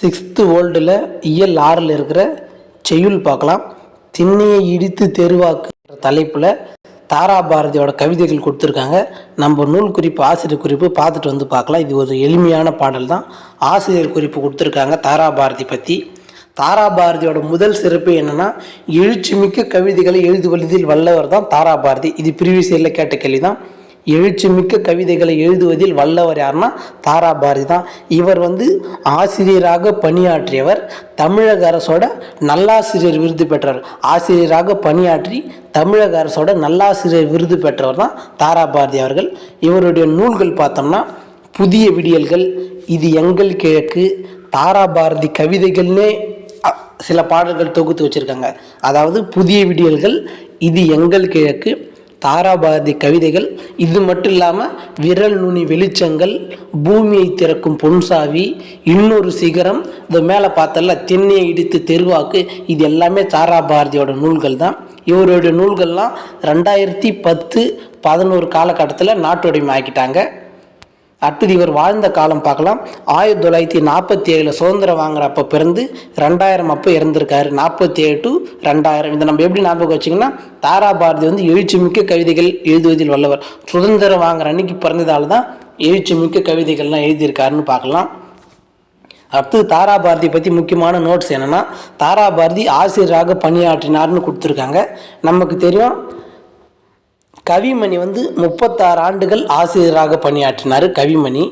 Sixth வேர்ல்டில் இயல் ஆறில் இருக்கிற செய்யுள் பார்க்கலாம். திண்ணையை இடித்து தெருவாக்கு தலைப்பில் தாரா பாரதியோட கவிதைகள் கொடுத்துருக்காங்க. நம்ம நூல் குறிப்பு ஆசிரியர் குறிப்பு பார்த்துட்டு வந்து பார்க்கலாம். இது ஒரு எளிமையான பாடல் தான். ஆசிரியர் குறிப்பு கொடுத்துருக்காங்க தாரா பாரதி பற்றி தாரா பாரதியோட முதல் சிறப்பு என்னென்னா எழுச்சி மிக்க கவிதைகளை எழுதுவதில் வல்லவர் தான் தாரா பாரதி. இது ப்ரீவியஸ் இயரில் கேட்ட கேள்வி தான் எழுச்சிமிக்க கவிதைகளை எழுதுவதில் வல்லவர் யாருன்னா தாரா பாரதி தான். இவர் வந்து ஆசிரியராக பணியாற்றியவர். தமிழக அரசோட நல்லாசிரியர் விருது பெற்றவர். ஆசிரியராக பணியாற்றி தமிழக அரசோட நல்லாசிரியர் விருது பெற்றவர் தான் தாரா பாரதி அவர்கள். இவருடைய நூல்கள் பார்த்தோம்னா புதிய விடியல்கள் இது எங்கள் கிழக்கு தாரா பாரதி கவிதைகள்னே சில பாடல்கள் தொகுத்து வச்சுருக்காங்க. அதாவது புதிய விடியல்கள் இது எங்கள் கிழக்கு தாராபாரதி கவிதைகள். இது மட்டும் இல்லாமல் விரல் நுனி வெளிச்சங்கள் பூமியை திறக்கும் பொன்சாவி இன்னொரு சிகரம் இது மேலே பார்த்தல தென்னையை இடித்து தெருவாக்கு இது எல்லாமே தாராபாரதியோட நூல்கள் தான். இவருடைய நூல்கள்லாம் ரெண்டாயிரத்தி பத்து பதினோரு காலகட்டத்தில் நாட்டுடைமை ஆக்கிட்டாங்க. அடுத்தது இவர் வாழ்ந்த காலம் பார்க்கலாம். ஆயிரத்தி தொள்ளாயிரத்தி நாற்பத்தி ஏழில் சுதந்திரம் வாங்குறப்ப பிறந்து ரெண்டாயிரம் அப்போ இறந்திருக்காரு. நாற்பத்தி ஏழு டு ரெண்டாயிரம். இதை நம்ம எப்படி ஞாபகம் வச்சிங்கன்னா தாரா பாரதி வந்து எழுச்சிமிக்க கவிதைகள் எழுதுவதில் வல்லவர். சுதந்திரம் வாங்குற அன்னைக்கு பிறந்ததால தான் எழுச்சிமிக்க கவிதைகள்லாம் எழுதியிருக்காருன்னு பார்க்கலாம். அடுத்தது தாரா பாரதி பற்றி முக்கியமான நோட்ஸ் என்னென்னா தாரா பாரதி ஆசிரியராக பணியாற்றினார்னு கொடுத்துருக்காங்க. நமக்கு தெரியும் கவிமணி வந்து முப்பத்தாறு ஆண்டுகள் ஆசிரியராக பணியாற்றினார் கவிமணி.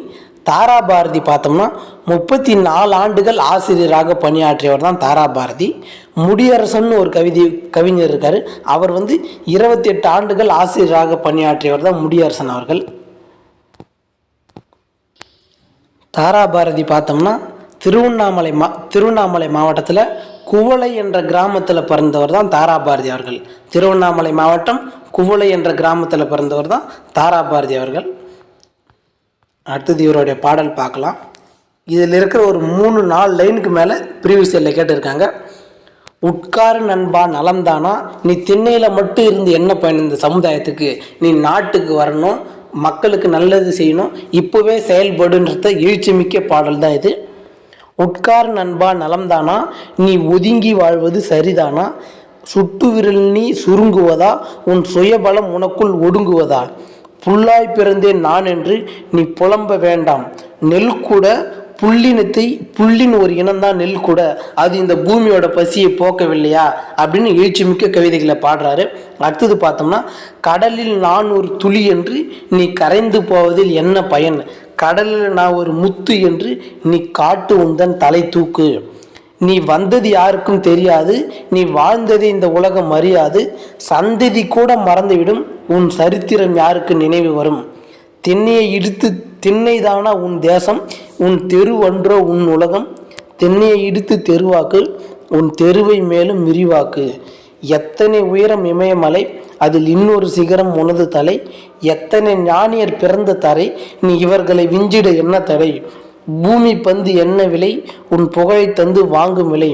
தாரா பாரதி பார்த்தோம்னா முப்பத்தி நாலு ஆண்டுகள் ஆசிரியராக பணியாற்றியவர் தான் தாரா பாரதி முடியரசன் ஒரு கவிதை கவிஞர் இருக்கார். அவர் வந்து இருபத்தி எட்டு ஆண்டுகள் ஆசிரியராக பணியாற்றியவர் தான் முடியரசன் அவர்கள். தாரா பாரதி பார்த்தோம்னா திருவண்ணாமலை மா திருவண்ணாமலை மாவட்டத்தில் குவளை என்ற கிராமத்தில் பிறந்தவர் தான் தாரா பாரதி அவர்கள். திருவண்ணாமலை மாவட்டம் குவளை என்ற கிராமத்தில் பிறந்தவர் தான் தாரா பாரதி அவர்கள். அடுத்தது இவருடைய பாடல் பார்க்கலாம். இதில் இருக்கிற ஒரு மூணு நாலு லைனுக்கு மேலே ப்ரீவியஸ் இயரில் கேட்டிருக்காங்க. உட்காரு நண்பா நலம்தானா? நீ திண்ணையில் மட்டும் இருந்து என்ன பயன் இந்த சமுதாயத்துக்கு? நீ நாட்டுக்கு வரணும் மக்களுக்கு நல்லது செய்யணும் இப்போவே செயல்படுன்றத எழுச்சி மிக்க பாடல் தான் இது. உட்கார் நண்பா நலம்தானா? நீ ஒதுங்கி வாழ்வது சரிதானா? சுட்டு விரல் நீ சுருங்குவதா? உன் சுயபலம் உனக்குள் ஒடுங்குவதா? புல்லாய் பிறந்தேன் நான் என்று நீ புலம்ப வேண்டாம். நெல் கூட புல்லினத்தை புள்ளின் ஒரு இனம்தான் நெல் கூட. அது இந்த பூமியோட பசியை போக்கவில்லையா? அப்படின்னு எழுச்சிமிக்க கவிதைகளை பாடுறாரு. அடுத்தது பார்த்தோம்னா கடலில் நான் ஒரு துளி என்று நீ கரைந்து போவதில் என்ன பயன்? கடலில் நான் ஒரு முத்து என்று நீ காட்டு உந்தன் தலை தூக்கு. நீ வந்தது யாருக்கும் தெரியாது நீ வாழ்ந்தது இந்த உலகம் அறியாது. சந்ததி கூட மறந்துவிடும் உன் சரித்திரம் யாருக்கு நினைவு வரும்? திண்ணையை இடித்து திண்ணைதானா உன் தேசம் உன் தெரு ஒன்றோ உன் உலகம்? திண்ணையை இடித்து தெருவாக்கு உன் தெருவை மேலும் விரிவாக்கு. எத்தனை உயரம் இமயமலை அதில் இன்னொரு சிகரம் உனது தலை. எத்தனை ஞானியர் பிறந்த தரை நீ இவர்களை விஞ்சிட என்ன தடை? பூமி பந்து என்ன விலை? உன் புகழை தந்து வாங்கும் விலை.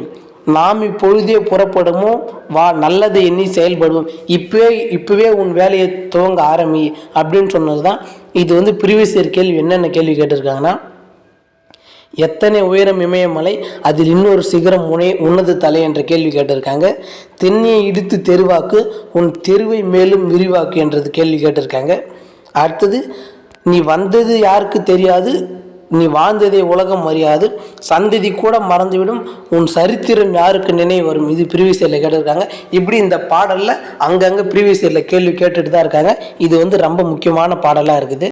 நாம் இப்பொழுதே புறப்படுமோ? வா நல்லதை எண்ணி செயல்படுவோம். இப்பவே இப்பவே உன் வேலையை துவங்க ஆரம்பி அப்படின்னு சொன்னது தான் இது வந்து ப்ரீவியஸ் இயர் கேள்வி என்னென்ன கேள்வி கேட்டிருக்காங்கன்னா எத்தனை உயரம் இமயமலை அதில் இன்னொரு சிகரம் உனை உன்னது தலை என்ற கேள்வி கேட்டிருக்காங்க. தென்னையை இடித்து தெருவாக்கு உன் தெருவை மேலும் விரிவாக்கு என்றது கேள்வி கேட்டிருக்காங்க. அடுத்தது நீ வந்தது யாருக்கு தெரியாது? நீ வாழ்ந்ததை உலகம் அறியாது. சந்ததி கூட மறந்துவிடும். உன் சரித்திரம் யாருக்கு நினைவு வரும்? இது ப்ரீவியஸ் இயரில் கேட்டிருக்காங்க. இப்படி இந்த பாடலில் அங்கங்கே ப்ரீவியஸ் இயரில் கேள்வி கேட்டுட்டு தான் இருக்காங்க. இது வந்து ரொம்ப முக்கியமான பாடலாக இருக்குது.